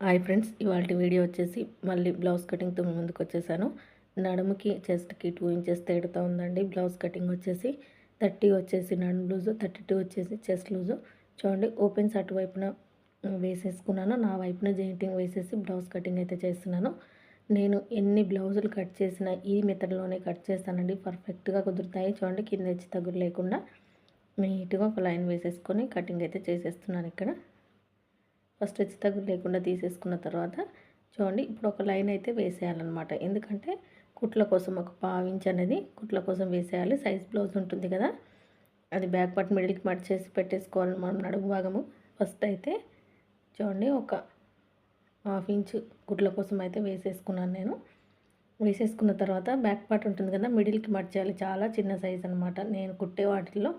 Hi friends ఇవాళ video వచ్చేసి మళ్ళీ బ్లౌజ్ కటింగ్తో మీ ముందుకు వచ్చేసాను. నడుముకి చెస్ట్కి టూ ఇంచెస్ తేడుతూ ఉందండి. బ్లౌజ్ కటింగ్ వచ్చేసి థర్టీ వచ్చేసి నడుము లూజు థర్టీ టూ వచ్చేసి చెస్ట్ లూజు. చూడండి ఓపెన్స్ అటువైపున వేసేసుకున్నాను. నా వైపున జెయింటింగ్ వేసేసి బ్లౌజ్ కటింగ్ అయితే చేస్తున్నాను. నేను ఎన్ని బ్లౌజులు కట్ చేసినా ఈ మెథడ్లోనే కట్ చేస్తానండి. పర్ఫెక్ట్గా కుదురుతాయి. చూడండి కింద వచ్చి తగులు లేకుండా నీట్గా ఒక లైన్ వేసేసుకొని కటింగ్ అయితే చేసేస్తున్నాను ఇక్కడ. ఫస్ట్ హెచ్చు తగులు లేకుండా తీసేసుకున్న తర్వాత చూడండి ఇప్పుడు ఒక లైన్ అయితే వేసేయాలన్నమాట. ఎందుకంటే కుట్ల కోసం ఒక పావించ్ అనేది కుట్ల కోసం వేసేయాలి. సైజ్ బ్లౌజ్ ఉంటుంది కదా అది బ్యాక్ పార్ట్ మిడిల్కి మట్ చేసి పెట్టేసుకోవాలి మనం నడుము భాగము. ఫస్ట్ అయితే చూడండి ఒక హాఫ్ ఇంచ్ కుట్ల కోసం అయితే వేసేసుకున్నాను నేను. వేసేసుకున్న తర్వాత బ్యాక్ పార్ట్ ఉంటుంది కదా మిడిల్కి మట్ చేయాలి. చాలా చిన్న సైజ్ అనమాట నేను కుట్టే వాటిల్లో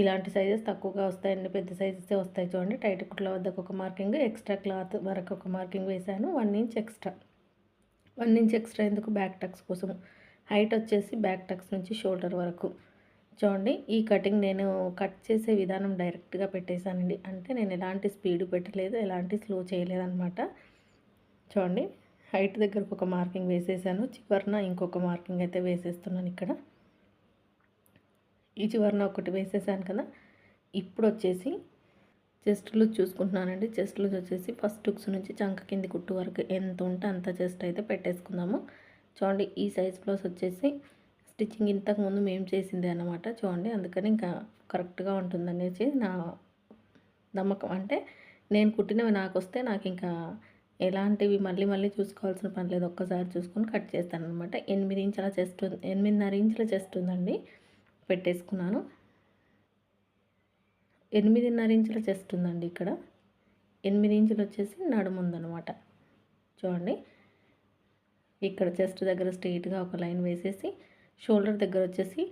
ఇలాంటి సైజెస్ తక్కువగా వస్తాయండి పెద్ద సైజెస్ వస్తాయి చూడండి. టైట్ కుట్ల వద్దకు ఒక మార్కింగ్ ఎక్స్ట్రా క్లాత్ వరకు ఒక మార్కింగ్ వేసాను one inch extra. One inch extra ఎందుకు? బ్యాక్ టక్స్ కోసం హైట్ వచ్చేసి బ్యాక్ టక్స్ నుంచి షోల్డర్ వరకు. చూడండి ఈ కటింగ్ నేను కట్ చేసే విధానం డైరెక్ట్గా పెట్టేశానండి. అంటే నేను ఎలాంటి స్పీడ్ పెట్టలేదు ఎలాంటి స్లో చేయలేదన్నమాట. చూడండి హైట్ దగ్గరకు ఒక మార్కింగ్ వేసేసాను. చివరిన ఇంకొక మార్కింగ్ అయితే వేసేస్తున్నాను ఇక్కడ. ఈ చివరిన ఒకటి వేసేసాను కదా. ఇప్పుడు వచ్చేసి చెస్ట్ లూజ్ చూసుకుంటున్నానండి. చెస్ట్ లూజ్ వచ్చేసి ఫస్ట్ టుక్స్ నుంచి చంక కింది కుట్టు వరకు ఎంత ఉంటే అంత చెస్ట్ అయితే పెట్టేసుకుందాము. చూడండి ఈ సైజ్ బ్లౌజ్ వచ్చేసి స్టిచ్చింగ్ ఇంతకుముందు మేము చేసిందే అనమాట చూడండి. అందుకని ఇంకా కరెక్ట్గా ఉంటుందనేసి నా నమ్మకం. అంటే నేను కుట్టినవి నాకు వస్తే నాకు ఇంకా ఎలాంటివి మళ్ళీ మళ్ళీ చూసుకోవాల్సిన పని లేదు. ఒక్కసారి చూసుకొని కట్ చేస్తాను అనమాట ఎనిమిది ఇంచుల చెస్ట్ ఎనిమిదిన్నర ఇంచుల చెస్ట్ ఉందండి. పెట్టేసుకున్నాను. ఎనిమిదిన్నర ఇంచుల చెస్ట్ ఉందండి ఇక్కడ. ఎనిమిది ఇంచులు వచ్చేసి నడుము ఉందన్నమాట. చూడండి. ఇక్కడ చెస్ట్ దగ్గర స్ట్రైట్గా ఒక లైన్ వేసేసి షోల్డర్ దగ్గర వచ్చేసి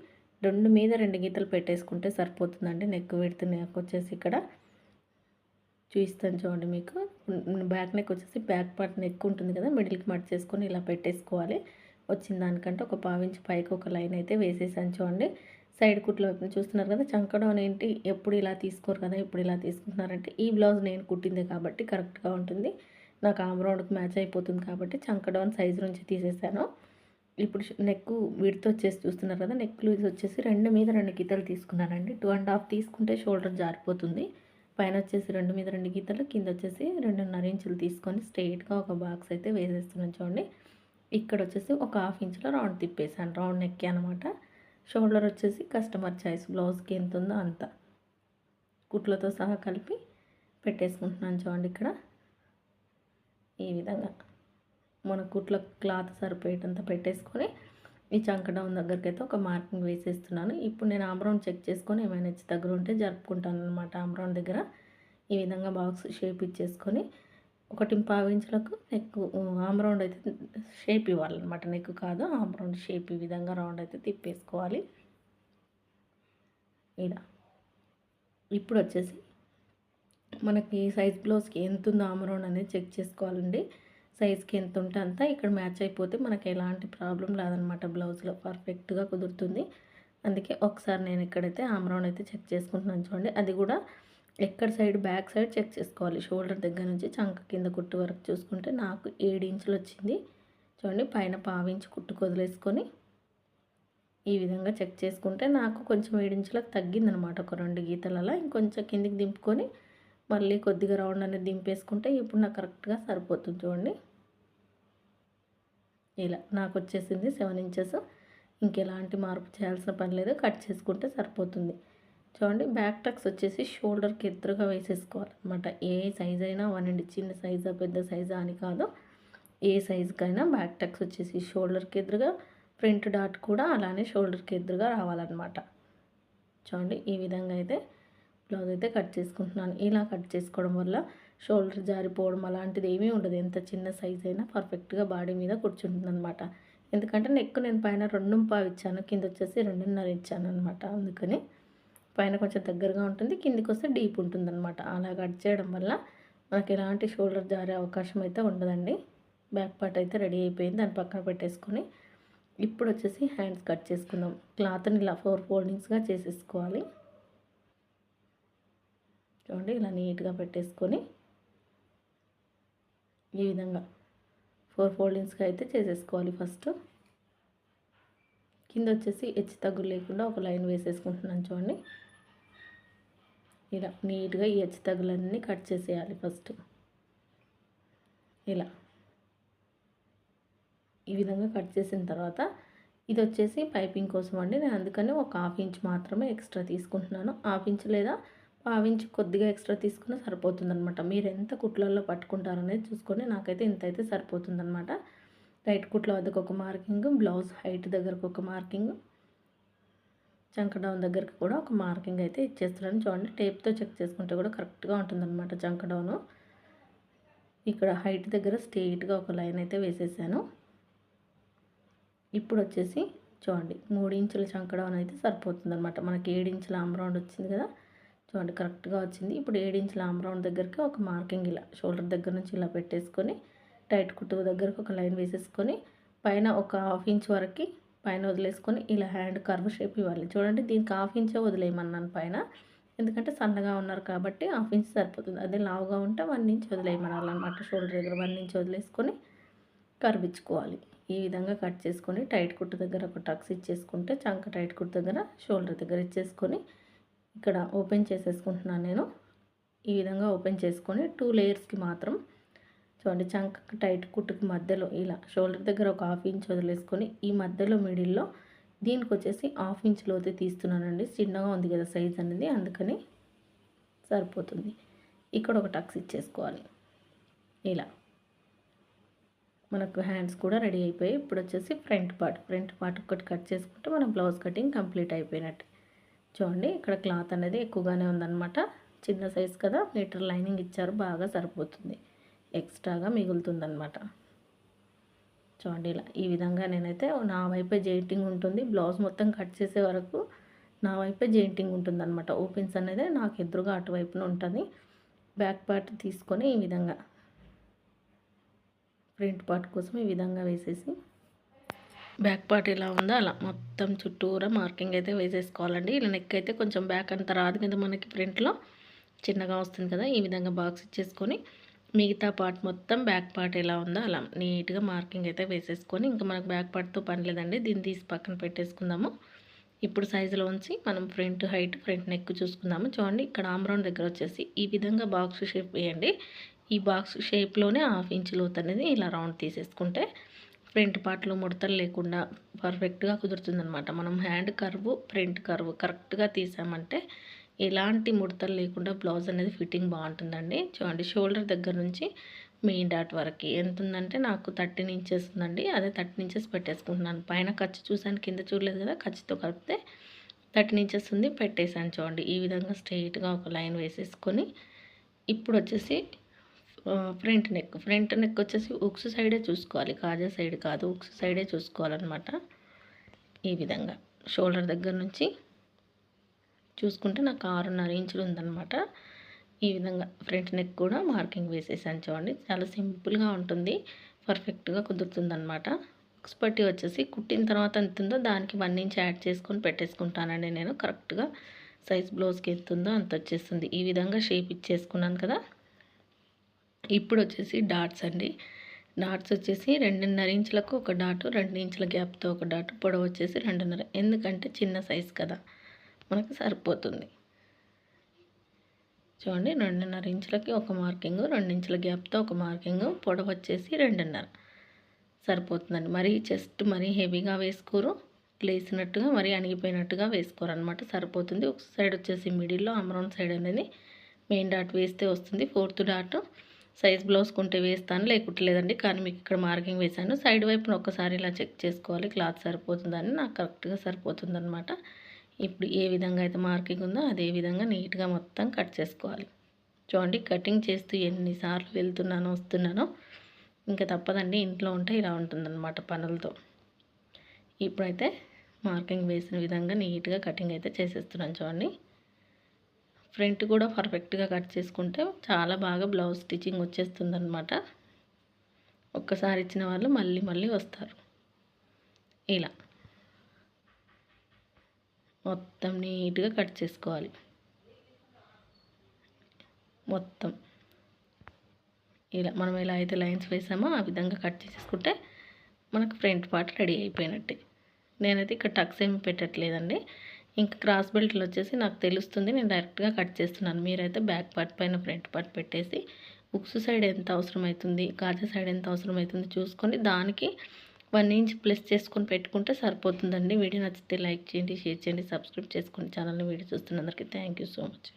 రెండు మీద రెండు గీతలు పెట్టేసుకుంటే సరిపోతుందండి. నెక్ విడత నెక్ వచ్చేసి ఇక్కడ. చూపిస్తాను చూడండి మీకు. బ్యాక్ నెక్ వచ్చేసి బ్యాక్ పార్ట్ నెక్ ఉంటుంది కదా మిడిల్కి మట్ చేసుకొని ఇలా పెట్టేసుకోవాలి. వచ్చిన దానికంటే ఒక పావించి పైకి ఒక లైన్ అయితే వేసేసాను చూడండి. సైడ్ కుట్ల వైపు చూస్తున్నారు కదా చంకడం ఏంటి ఎప్పుడు ఇలా తీసుకోరు కదా ఇప్పుడు ఇలా తీసుకుంటున్నారంటే ఈ బ్లౌజ్ నేను కుట్టింది కాబట్టి కరెక్ట్గా ఉంటుంది. నాకు ఆమ్రౌండ్కి మ్యాచ్ అయిపోతుంది కాబట్టి చంకడౌన్ సైజు నుంచి తీసేసాను. ఇప్పుడు నెక్ విడితో వచ్చేసి చూస్తున్నారు కదా నెక్ లూజ్ వచ్చేసి రెండు మీద రెండు గీతలు తీసుకున్నానండి. టూ అండ్ హాఫ్ తీసుకుంటే షోల్డర్ జారిపోతుంది. పైన వచ్చేసి రెండు మీద రెండు గీతలు కింద వచ్చేసి రెండున్నర ఇంచులు తీసుకొని స్ట్రైట్గా ఒక బాక్స్ అయితే వేసేస్తున్నాను చూడండి. ఇక్కడ వచ్చేసి ఒక హాఫ్ ఇంచులో రౌండ్ తిప్పేసాను రౌండ్ నెక్ అనమాట. షోల్డర్ వచ్చేసి కస్టమర్ చాయిస్ బ్లౌజ్కి ఎంత ఉందో అంత. కుట్లతో సహా కలిపి పెట్టేసుకుంటున్నాను చూడండి ఇక్కడ. ఈ విధంగా మన కుట్ల క్లాత్ సరిపోయేటంత పెట్టేసుకొని ఈ చంక డౌన్ దగ్గరికి అయితే ఒక మార్కింగ్ వేసేస్తున్నాను. ఇప్పుడు నేను ఆమ్రౌండ్ చెక్ చేసుకొని ఏమైనా దగ్గర ఉంటే జరుపుకుంటాను అనమాట ఆమ్రౌండ్ దగ్గర. ఈ విధంగా బాక్స్ షేప్ ఇచ్చేసుకొని ఒకటి ఇంచులకు నెక్ ఆమ్ రౌండ్ అయితే షేప్ ఇవ్వాలన్నమాట. నెక్ కాదు ఆమ్ రౌండ్ షేప్ ఈ విధంగా రౌండ్ అయితే తిప్పేసుకోవాలి. ఇలా. ఇప్పుడు వచ్చేసి మనకి సైజ్ బ్లౌజ్కి ఎంత ఉందో ఆమ్ రౌండ్ అనేది చెక్ చేసుకోవాలండి. సైజ్కి ఎంత ఉంటే అంత ఇక్కడ మ్యాచ్ అయిపోతే మనకి ఎలాంటి ప్రాబ్లం లేదనమాట బ్లౌజ్లో. పర్ఫెక్ట్గా కుదురుతుంది. అందుకే ఒకసారి నేను ఇక్కడైతే ఆమ్ రౌండ్ అయితే చెక్ చేసుకుంటున్నాను చూడండి. అది కూడా ఎక్కడ సైడ్ బ్యాక్ సైడ్ చెక్ చేసుకోవాలి. షోల్డర్ దగ్గర నుంచి చంక కింద కుట్టు వరకు చూసుకుంటే నాకు ఏడు ఇంచులు వచ్చింది. చూడండి పైన పావించి కుట్టు కొదిలేసుకొని ఈ విధంగా చెక్ చేసుకుంటే నాకు కొంచెం ఏడించులకు తగ్గిందనమాట ఒక రెండు గీతలలో. ఇంకొంచెం కిందికి దింపుకొని మళ్ళీ కొద్దిగా రౌండ్ అనేది దింపేసుకుంటే ఇప్పుడు నాకు కరెక్ట్గా సరిపోతుంది చూడండి. ఇలా నాకు వచ్చేసింది సెవెన్ ఇంచెస్. ఇంకెలాంటి మార్పు చేయాల్సిన పని లేదు. కట్ చేసుకుంటే సరిపోతుంది. చూడండి బ్యాక్ టక్స్ వచ్చేసి షోల్డర్కి ఎదురుగా వేసేసుకోవాలన్నమాట. ఏ సైజ్ అయినా వన్ అండ్ చిన్న సైజా పెద్ద సైజా అని కాదు. ఏ సైజుకైనా బ్యాక్ టక్స్ వచ్చేసి షోల్డర్కి ఎదురుగా ప్రింట్ డాట్ కూడా అలానే షోల్డర్కి ఎదురుగా రావాలన్నమాట. చూడండి ఈ విధంగా అయితే బ్లౌజ్ అయితే కట్ చేసుకుంటున్నాను. ఇలా కట్ చేసుకోవడం వల్ల షోల్డర్ జారిపోవడం అలాంటిది ఏమీ ఉండదు. ఎంత చిన్న సైజ్ అయినా పర్ఫెక్ట్గా బాడీ మీద కూర్చుంటుంది అనమాట ఎందుకంటే నెక్ నేను పైన రెండు పావు ఇచ్చాను కింద వచ్చేసి రెండున్నర ఇచ్చాను అనమాట అందుకని పైన కొంచెం దగ్గరగా ఉంటుంది కిందికి వస్తే డీప్ ఉంటుంది అనమాట అలా కట్ చేయడం వల్ల మనకి ఎలాంటి షోల్డర్ జారే అవకాశం అయితే ఉండదండి. బ్యాక్ పార్ట్ అయితే రెడీ అయిపోయింది దాని పక్కన పెట్టేసుకొని ఇప్పుడు వచ్చేసి హ్యాండ్స్ కట్ చేసుకుందాం. క్లాత్ని ఇలా ఫోర్ ఫోల్డింగ్స్గా చేసేసుకోవాలి. చూడండి ఇలా నీట్గా పెట్టేసుకొని ఈ విధంగా ఫోర్ ఫోల్డింగ్స్గా అయితే చేసేసుకోవాలి ఫస్ట్. కింద వచ్చేసి హెచ్చు తగ్గులు లేకుండా ఒక లైన్ వేసేసుకుంటున్నాను చూడండి. ఇలా నీట్గా ఈ హెచ్చుతగులన్నీ కట్ చేసేయాలి ఫస్ట్. ఇలా. ఈ విధంగా కట్ చేసిన తర్వాత ఇది వచ్చేసి పైపింగ్ కోసం అండి. నేను అందుకని ఒక హాఫ్ ఇంచ్ మాత్రమే ఎక్స్ట్రా తీసుకుంటున్నాను. హాఫ్ ఇంచ్ లేదా హాఫ్ ఇంచ్ కొద్దిగా ఎక్స్ట్రా తీసుకున్నా సరిపోతుందనమాట మీరు ఎంత కుట్లల్లో పట్టుకుంటారనేది చూసుకొని నాకైతే ఇంత అయితే సరిపోతుందనమాట రైట్ కుట్ల వద్దకు ఒక మార్కింగ్ బ్లౌజ్ హైట్ దగ్గరకు ఒక మార్కింగ్ చంక డౌన్ దగ్గరికి కూడా ఒక మార్కింగ్ అయితే ఇచ్చేస్తున్నాను. చూడండి టేప్తో చెక్ చేసుకుంటే కూడా కరెక్ట్గా ఉంటుందన్నమాట చంక డౌను. ఇక్కడ హైట్ దగ్గర స్ట్రెయిట్గా ఒక లైన్ అయితే వేసేసాను. ఇప్పుడు వచ్చేసి చూడండి మూడు ఇంచుల చంకడం అయితే సరిపోతుందన్నమాట. మనకి ఏడు ఇంచుల ఆమ్ రౌండ్ వచ్చింది కదా? చూడండి కరెక్ట్గా వచ్చింది. ఇప్పుడు ఏడు ఇంచుల ఆమ్ రౌండ్ దగ్గరికి ఒక మార్కింగ్ ఇలా షోల్డర్ దగ్గర నుంచి ఇలా పెట్టేసుకొని టైట్ కుట్టు దగ్గరకు ఒక లైన్ వేసేసుకొని పైన ఒక హాఫ్ ఇంచ్ వరకు పైన వదిలేసుకొని ఇలా హ్యాండ్ కర్వ్ షేప్ ఇవ్వాలి. చూడండి దీనికి హాఫ్ ఇంచే వదిలేయమన్నాను పైన. ఎందుకంటే సన్నగా ఉన్నారు కాబట్టి హాఫ్ ఇంచ్ సరిపోతుంది. అదే లావుగా ఉంటే వన్ ఇంచ్ వదిలేయమనాలన్నమాట. షోల్డర్ దగ్గర వన్ ఇంచ్ వదిలేసుకొని కర్వించుకోవాలి ఈ విధంగా కట్ చేసుకొని టైట్ కుట్టు దగ్గర ఒక టక్స్ ఇచ్చేసుకుంటే చంక టైట్ కుట్టు దగ్గర షోల్డర్ దగ్గర ఇచ్చేసుకొని ఇక్కడ ఓపెన్ చేసేసుకుంటున్నాను నేను. ఈ విధంగా ఓపెన్ చేసుకొని టూ లేయర్స్కి మాత్రం చూడండి చంక టైట్ కుట్టుకి మధ్యలో ఇలా షోల్డర్ దగ్గర ఒక హాఫ్ ఇంచ్ వదిలేసుకొని ఈ మధ్యలో మిడిల్లో దీనికి వచ్చేసి హాఫ్ ఇంచ్ లోతే తీస్తున్నానండి. చిన్నగా ఉంది కదా సైజ్ అనేది అందుకని సరిపోతుంది. ఇక్కడ ఒక టక్స్ ఇచ్చేసుకోవాలి. ఇలా. మనకు హ్యాండ్స్ కూడా రెడీ అయిపోయి ఇప్పుడు వచ్చేసి ఫ్రంట్ పార్ట్. ఫ్రంట్ పార్ట్ ఒకటి కట్ చేసుకుంటే మన బ్లౌజ్ కటింగ్ కంప్లీట్ అయిపోయినట్టు. చూడండి ఇక్కడ క్లాత్ అనేది ఎక్కువగానే ఉందన్నమాట. చిన్న సైజ్ కదా మీటర్ లైనింగ్ ఇచ్చారు బాగా సరిపోతుంది. ఎక్స్ట్రాగా మిగులుతుందన్నమాట. చూడండి ఇలా ఈ విధంగా నేనైతే నా వైపే జెయింటింగ్ ఉంటుంది. బ్లౌజ్ మొత్తం కట్ చేసే వరకు నా వైపే జెయింటింగ్ ఉంటుంది అనమాట ఓపెన్స్ అనేది నాకు ఎదురుగా అటువైపున ఉంటుంది. బ్యాక్ పార్ట్ తీసుకొని ఈ విధంగా ప్రింట్ పార్ట్ కోసం ఈ విధంగా వేసేసి బ్యాక్ పార్ట్ ఇలా ఉందో అలా మొత్తం చుట్టూరా మార్కింగ్ అయితే వేసేసుకోవాలండి. ఇలా నెక్ అయితే కొంచెం బ్యాక్ అంత రాదు కదా మనకి ప్రింట్లో చిన్నగా వస్తుంది కదా ఈ విధంగా బాక్స్ ఇచ్చేసుకొని మిగతా పార్ట్ మొత్తం బ్యాక్ పార్ట్ ఎలా ఉందో అలా నీట్గా మార్కింగ్ అయితే వేసేసుకొని ఇంకా మనకు బ్యాక్ పార్ట్తో పని లేదండి. దీన్ని తీసి పక్కన పెట్టేసుకుందాము. ఇప్పుడు సైజులో ఉంచి మనం ఫ్రంట్ హైట్ ఫ్రంట్ నెక్ చూసుకుందాము. చూడండి ఇక్కడ ఆమ్రౌండ్ దగ్గర వచ్చేసి ఈ విధంగా బాక్స్ షేప్ వేయండి. ఈ బాక్స్ షేప్లోనే హాఫ్ ఇంచ్ లోత్ అనేది ఇలా రౌండ్ తీసేసుకుంటే ఫ్రంట్ పార్ట్లో ముడతలు లేకుండా పర్ఫెక్ట్గా కుదురుతుందనమాట మనం హ్యాండ్ కర్వ్ ఫ్రంట్ కర్వ్ కరెక్ట్గా తీసామంటే ఎలాంటి ముడతలు లేకుండా బ్లౌజ్ అనేది ఫిట్టింగ్ బాగుంటుందండి. చూడండి షోల్డర్ దగ్గర నుంచి మెయిన్ డాట్ వరకు. ఎంత ఉందంటే నాకు థర్టీన్ ఇంచెస్ ఉందండి. అదే థర్టీన్ ఇంచెస్ పెట్టేసుకుంటున్నాను. పైన ఖర్చు చూసాను కింద చూడలేదు కదా ఖర్చుతో కలిపితే థర్టీన్ ఇంచెస్ ఉంది పెట్టేశాను చూడండి. ఈ విధంగా స్ట్రైట్గా ఒక లైన్ వేసేసుకొని ఇప్పుడు వచ్చేసి ఫ్రంట్ నెక్. ఫ్రంట్ నెక్ వచ్చేసి ఉక్స్ సైడే చూసుకోవాలి. కాజా సైడ్ కాదు ఉక్స్ సైడే చూసుకోవాలన్నమాట. ఈ విధంగా. షోల్డర్ దగ్గర నుంచి చూసుకుంటే నాకు ఆరున్నర ఇంచులు ఉందన్నమాట. ఈ విధంగా ఫ్రంట్ నెక్ కూడా మార్కింగ్ వేసేసాను చూడండి. చాలా సింపుల్గా ఉంటుంది. పర్ఫెక్ట్గా కుదురుతుందనమాట ఉక్స్ పట్టి వచ్చేసి కుట్టిన తర్వాత ఎంత ఉందో దానికి వన్ ఇంచ్ యాడ్ చేసుకొని పెట్టేసుకుంటానండి నేను. కరెక్ట్గా సైజ్ బ్లౌజ్కి ఎంత ఉందో అంత వచ్చేస్తుంది. ఈ విధంగా షేప్ ఇచ్చేసుకున్నాను కదా. ఇప్పుడు వచ్చేసి డాట్స్ అండి. డాట్స్ వచ్చేసి రెండున్నర ఇంచులకు ఒక డాటు రెండు ఇంచుల గ్యాప్తో ఒక డాటు పొడవు వచ్చేసి రెండున్నర. ఎందుకంటే చిన్న సైజ్ కదా. మనకు సరిపోతుంది. చూడండి రెండున్నర ఇంచులకి ఒక మార్కింగ్ రెండు ఇంచుల గ్యాప్తో ఒక మార్కింగ్ పొడవు వచ్చేసి రెండున్నర. సరిపోతుందండి. మరీ చెస్ట్ మరీ హెవీగా వేసుకోరు. లేసినట్టుగా మరీ అణిగిపోయినట్టుగా వేసుకోరు అనమాట సరిపోతుంది. ఒక సైడ్ వచ్చేసి మిడిల్లో అమరౌండ్ సైడ్ అనేది మెయిన్ డాట్ వేస్తే వస్తుంది. ఫోర్త్ డాట్ సైజ్ బ్లౌజ్ కొంటే వేస్తాను. లేకుంటే లేదండి కానీ మీకు ఇక్కడ మార్కింగ్ వేసాను సైడ్ వైపున ఒకసారి ఇలా చెక్ చేసుకోవాలి. క్లాత్ సరిపోతుందని నాకు కరెక్ట్గా సరిపోతుందనమాట ఇప్పుడు ఏ విధంగా అయితే మార్కింగ్ ఉందో అదే విధంగా నీట్గా మొత్తం కట్ చేసుకోవాలి. చూడండి కటింగ్ చేస్తూ ఎన్నిసార్లు వెళ్తున్నానో వస్తున్నానో ఇంకా తప్పదండి. ఇంట్లో ఉంటే ఇలా ఉంటుందన్నమాట పనులతో. ఇప్పుడైతే మార్కింగ్ వేసిన విధంగా నీట్గా కటింగ్ అయితే చేసేస్తున్నాను చూడండి. ఫ్రంట్ కూడా పర్ఫెక్ట్గా కట్ చేసుకుంటే చాలా బాగా బ్లౌజ్ స్టిచ్చింగ్ వచ్చేస్తుందన్నమాట. ఒక్కసారి ఇచ్చిన వాళ్ళు మళ్ళీ మళ్ళీ వస్తారు. ఇలా. మొత్తం నీట్గా కట్ చేసుకోవాలి. మొత్తం. ఇలా మనం ఎలా అయితే లైన్స్ వేసామో ఆ విధంగా కట్ చేసేసుకుంటే మనకు ఫ్రంట్ పార్ట్ రెడీ అయిపోయినట్టే. నేనైతే ఇక్కడ టక్స్ ఏమి పెట్టట్లేదండి. ఇంకా క్రాస్ బెల్ట్లు వచ్చేసి నాకు తెలుస్తుంది నేను డైరెక్ట్గా కట్ చేస్తున్నాను. మీరైతే బ్యాక్ పార్ట్ పైన ఫ్రంట్ పార్ట్ పెట్టేసి ఉక్స్ సైడ్ ఎంత అవసరం అవుతుంది కాజా సైడ్ ఎంత అవసరం అవుతుంది చూసుకొని దానికి వన్ ఇంచ్ ప్లస్ చేసుకొని పెట్టుకుంటే సరిపోతుందండి. వీడియో నచ్చితే లైక్ చేయండి షేర్ చేయండి సబ్స్క్రైబ్ చేసుకోండి ఛానల్ని వీడియో చూస్తున్నందరికీ థ్యాంక్ యూ సో మచ్.